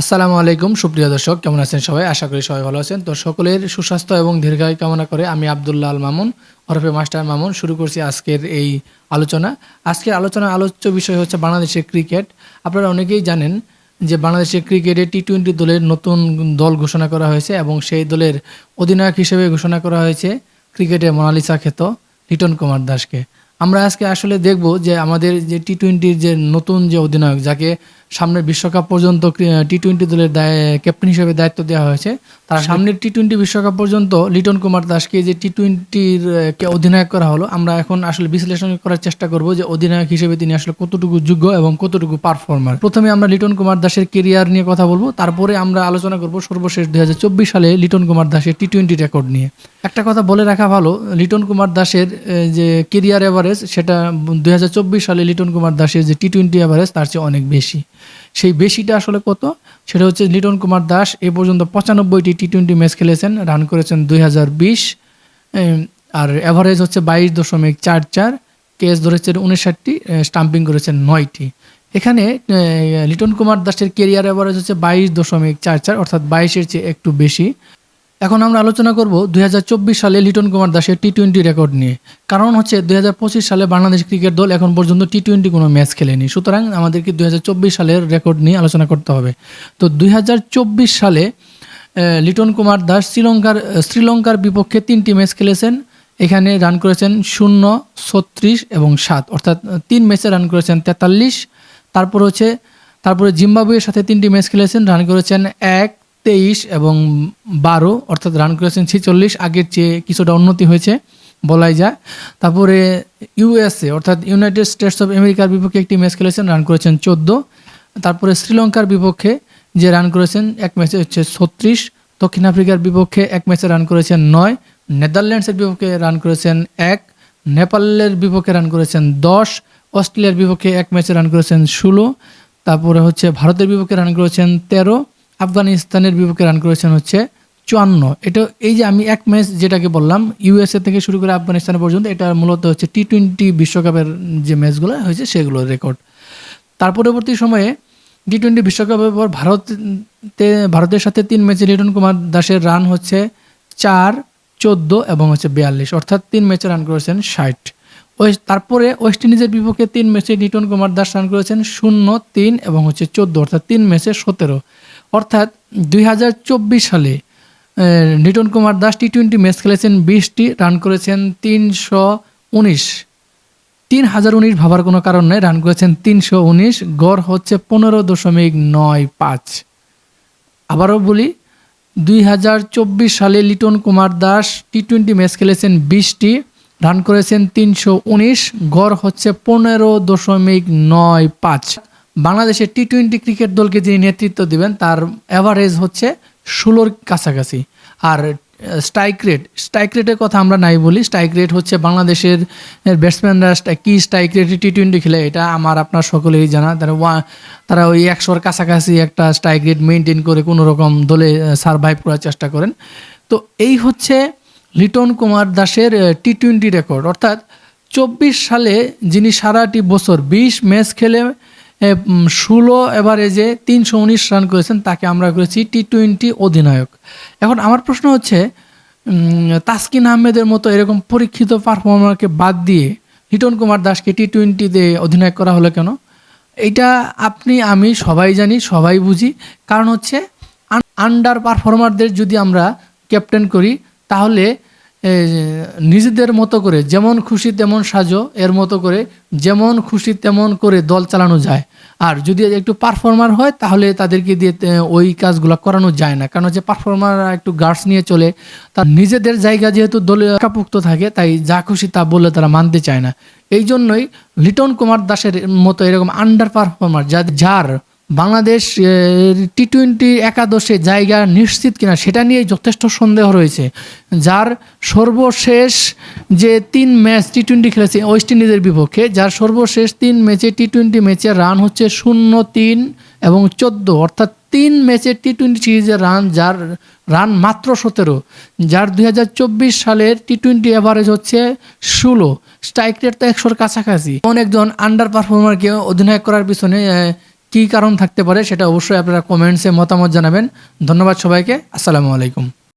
আসসালামু আলাইকুম, সুপ্রিয় দর্শক, কেমন আছেন সবাই? আশা করি সবাই ভালো আছেন। তো সকলের সুস্বাস্থ্য এবং দীর্ঘায়ু কামনা করে আমি আবদুল্লাহ আল মামুন, ওরফে মাস্টার মামুন, শুরু করছি আজকের এই আলোচনা। আজকের আলোচনা আলোচ্য বিষয় হচ্ছে বাংলাদেশের ক্রিকেট। আপনারা অনেকেই জানেন যে বাংলাদেশের ক্রিকেটে টি টোয়েন্টি দলের নতুন দল ঘোষণা করা হয়েছে এবং সেই দলের অধিনায়ক হিসেবে ঘোষণা করা হয়েছে ক্রিকেটে মোনালিসা খ্যাত লিটন কুমার দাসকে। আমরা আজকে আসলে দেখব যে আমাদের যে টি টোয়েন্টির যে নতুন যে অধিনায়ক, যাকে সামনের বিশ্বকাপ পর্যন্ত টি টোয়েন্টি দলের দায় ক্যাপ্টেন হিসেবে দায়িত্ব দেওয়া হয়েছে। তার সামনের টি টোয়েন্টি বিশ্বকাপ পর্যন্ত লিটন কুমার দাসকে যে টি টোয়েন্টির অধিনায়ক করা হলো আমরা এখন আসলে বিশ্লেষণ করার চেষ্টা করব যে অধিনায়ক হিসেবে তিনি আসলে কতটুকু যোগ্য এবং কতটুকু পারফর্মার প্রথমে আমরা লিটন কুমার দাসের কেরিয়ার নিয়ে কথা বলব তারপরে আমরা আলোচনা করব সর্বশেষ দুই হাজার চব্বিশ সালে লিটন কুমার দাসের টি টোয়েন্টি রেকর্ড নিয়ে। একটা কথা বলে রাখা ভালো লিটন কুমার দাসের যে কেরিয়ার এভারেজ সেটা দুই হাজার চব্বিশ সালে লিটন কুমার দাসের যে টি টোয়েন্টি এভারেজ তার চেয়ে অনেক বেশি। সেই বেশিটা আসলে কত? সেটা হচ্ছে লিটন কুমার দাস এ পর্যন্ত পঁচানব্বইটি টি টোয়েন্টি ম্যাচ খেলেছেন রান করেছেন দুই হাজার বিশ আর অ্যাভারেজ হচ্ছে বাইশ দশমিক চার চার কেস ধরেছেন উনষাটটি স্টাম্পিং করেছেন নয়টি। এখানে লিটন কুমার দাসের কেরিয়ার অ্যাভারেজ হচ্ছে বাইশ দশমিক চার চার, অর্থাৎ বাইশের চেয়ে একটু বেশি। এখন আমরা আলোচনা করব দুই হাজার চব্বিশ সালে লিটন কুমার দাসের টি টোয়েন্টি রেকর্ড নিয়ে। কারণ হচ্ছে দু হাজার পঁচিশ সালে বাংলাদেশ ক্রিকেট দল এখন পর্যন্ত টি টোয়েন্টি কোনো ম্যাচ খেলেনি। সুতরাং আমাদেরকে দুই হাজার চব্বিশ সালের রেকর্ড নিয়ে আলোচনা করতে হবে। তো দুই হাজার চব্বিশ সালে লিটন কুমার দাস শ্রীলঙ্কার শ্রীলঙ্কার বিপক্ষে তিনটি ম্যাচ খেলেছেন। এখানে রান করেছেন শূন্য, ছত্রিশ এবং সাত। অর্থাৎ তিন ম্যাচে রান করেছেন তেতাল্লিশ। তারপর হচ্ছে, তারপরে জিম্বাবুয়ের সাথে তিনটি ম্যাচ খেলেছেন। রান করেছেন এক তেইশ এবং বারো, অর্থাৎ রান করেছেন ছেচল্লিশ, আগের চেয়ে কিছুটা উন্নতি হয়েছে বলাই যায়। তারপরে ইউএসএ অর্থাৎ ইউনাইটেড স্টেটস অফ আমেরিকার বিপক্ষে একটি ম্যাচ খেলেছেন রান করেছেন চোদ্দ। তারপরে শ্রীলঙ্কার বিপক্ষে যে রান করেছেন, এক ম্যাচে হচ্ছে ছত্রিশ। দক্ষিণ আফ্রিকার বিপক্ষে এক ম্যাচে রান করেছেন নয়। নেদারল্যান্ডসের বিপক্ষে রান করেছেন এক। নেপালের বিপক্ষে রান করেছেন দশ। অস্ট্রেলিয়ার বিপক্ষে এক ম্যাচে রান করেছেন ষোলো। তারপরে হচ্ছে ভারতের বিপক্ষে রান করেছেন তেরো। আফগানিস্তানের বিপক্ষে রান করেছেন হচ্ছে চুয়ান্ন। এটা এই যে আমি এক ম্যাচ যেটাকে বললাম ইউএসএ থেকে শুরু করে আফগানিস্তান পর্যন্ত, এটা মূলত হচ্ছে টি টোয়েন্টি বিশ্বকাপের যে ম্যাচগুলো হয়েছে সেগুলোর রেকর্ড তার পরবর্তী সময়ে টি টোয়েন্টি বিশ্বকাপের পর ভারতে, ভারতের সাথে তিন ম্যাচে লিটন কুমার দাসের রান হচ্ছে চার, চোদ্দ এবং হচ্ছে বিয়াল্লিশ। অর্থাৎ তিন ম্যাচে রান করেছেন ষাট। ওয়েস্ট, তারপরে ওয়েস্ট ইন্ডিজের বিপক্ষে তিন ম্যাচে লিটন কুমার দাস রান করেছেন শূন্য, তিন এবং হচ্ছে চোদ্দ। অর্থাৎ তিন ম্যাচে সতেরো। অর্থাৎ দুই হাজার চব্বিশ সালে Liton Kumar Das T twenty match খেলেছেন, বিশটি রান করেছেন, তিনশো উনিশ। তিন হাজার উনিশ ভাবার কোনো কারণ নেই, রান করেছেন তিনশো উনিশ, গড় হচ্ছে পনেরো দশমিক নয় পাঁচ। আবারও বলি, দুই হাজার চব্বিশ সালে Liton Kumar Das T twenty match খেলেছেন, বিশটি রান করেছেন, তিনশো উনিশ, গড় হচ্ছে পনেরো দশমিক নয় পাঁচ। বাংলাদেশের টি টোয়েন্টি ক্রিকেট দলকে যিনি নেতৃত্ব দেবেন, তার অ্যাভারেজ হচ্ছে ষোলোর কাছাকাছি। আর স্ট্রাইক রেট স্ট্রাইক রেটের কথা আমরা নাই বলি। স্ট্রাইক রেট হচ্ছে বাংলাদেশের ব্যাটসম্যানরা কী স্ট্রাইক রেটে টি টোয়েন্টি খেলে, এটা আমার, আপনার সকলেই জানা। তারা ওয়া- তারা ওই একশোর কাছাকাছি একটা স্ট্রাইক রেট মেনটেন করে কোনো রকম দলে সারভাইভ করার চেষ্টা করেন। তো এই হচ্ছে লিটন কুমার দাসের টি টোয়েন্টি রেকর্ড অর্থাৎ চব্বিশ সালে যিনি সারাটি বছর বিশ ম্যাচ খেলে ষোলো এভারেজে তিনশো উনিশ রান করেছেন, তাকে আমরা করেছি টি টোয়েন্টি অধিনায়ক। এখন আমার প্রশ্ন হচ্ছে তাসকিন আহমেদের মতো এরকম পরীক্ষিত পারফর্মারকে বাদ দিয়ে লিটন কুমার দাসকে টি টোয়েন্টিতে অধিনায়ক করা হলো কেন? এটা আপনি, আমি সবাই জানি, সবাই বুঝি। কারণ হচ্ছে আন্ডার পারফর্মারদের যদি আমরা ক্যাপ্টেন করি, তাহলে নিজেদের মতো করে যেমন খুশি তেমন সাজো, এর মতো করে যেমন খুশি তেমন করে দল চালানো যায়। আর যদি একটু পারফর্মার হয়, তাহলে তাদেরকে দিয়ে ওই কাজগুলো করানো যায় না। কারণ হচ্ছে পারফর্মার একটু গার্ডস নিয়ে চলে, তার নিজেদের জায়গা যেহেতু দলে একাপুক্ত থাকে, তাই যা খুশি তা বললে তারা মানতে চায় না। এই জন্যই লিটন কুমার দাসের মতো এরকম আন্ডার পারফর্মার যা যার বাংলাদেশ টি টোয়েন্টি একাদশে জায়গা নিশ্চিত কিনা সেটা নিয়ে যথেষ্ট সন্দেহ রয়েছে। যার সর্বশেষ যে তিন ম্যাচ টি টোয়েন্টি খেলেছে ওয়েস্ট ইন্ডিজের বিপক্ষে, যার সর্বশেষ তিন ম্যাচে টি টোয়েন্টি ম্যাচে রান হচ্ছে শূন্য তিন এবং চোদ্দ, অর্থাৎ তিন ম্যাচে টি টোয়েন্টি সিরিজের রান, যার রান মাত্র সতেরো, যার দুই হাজার চব্বিশ সালের টি টোয়েন্টি অ্যাভারেজ হচ্ছে ষোলো। স্ট্রাইক রেট তো একশোর কাছাকাছি। অনেকজন আন্ডার পারফর্মারকে অধিনায়ক করার পিছনে কী কারণ থাকতে পারে সেটা অবশ্যই আপনারা কমেন্টসে মতামত জানাবেন। ধন্যবাদ সবাইকে। আসসালামু আলাইকুম।